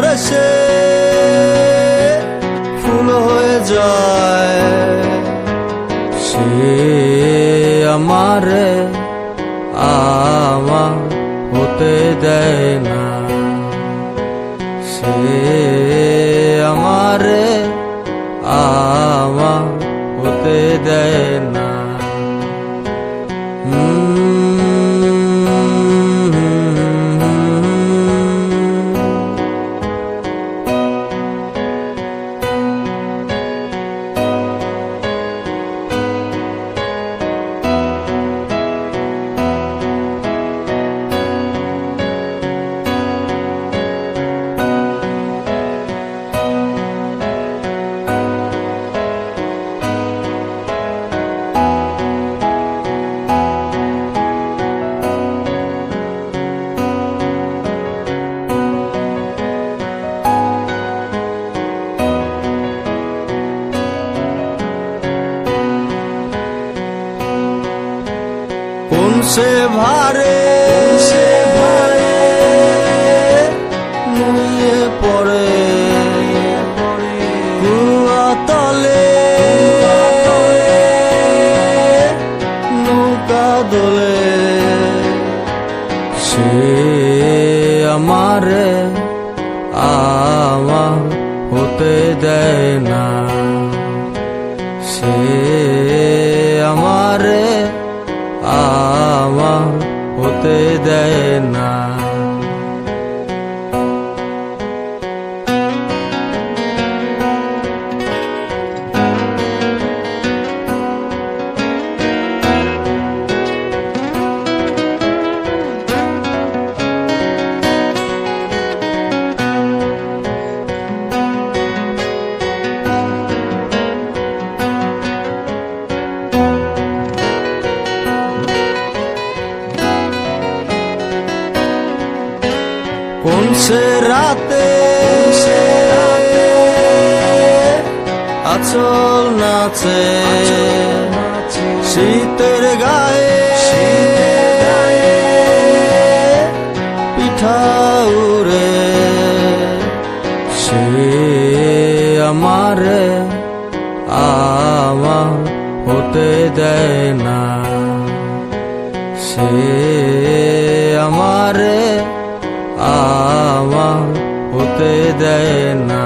করেছে ফুল হয়ে যায়। সে আমারে আমার হতে দেয় না। সে আমারে আমার হতে দেয় না। হুম। সে ভারে নুয়ে পড়ে তলে নৌকা দোলে সে আমারে আমার হতে দেয় না কোন সে রাতে আচল নাচে? শীতের গায়ে পিঠা সে আমারে আমার হতে দেয় না। সে হতে দেয় না।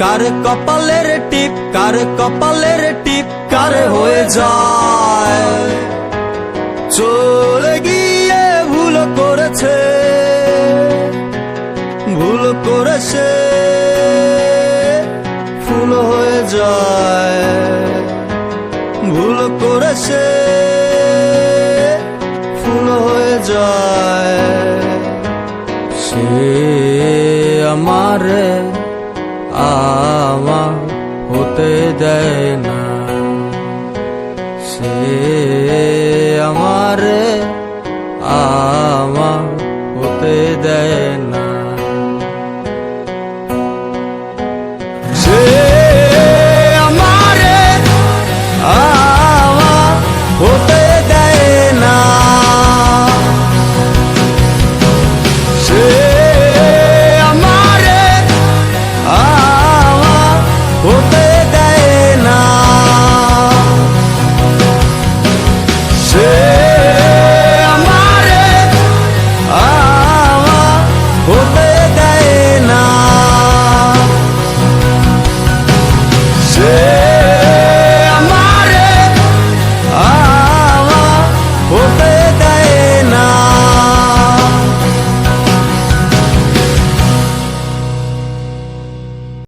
কার কপালের টিপ, কার কপালের টিপ, কার হয়ে যায়। চলে গিয়ে ভুল করেছে ভুল করেছে, ফুল হয়ে যায়। ভুল করেছে, ফুল হয়ে যায়। সে আমারে না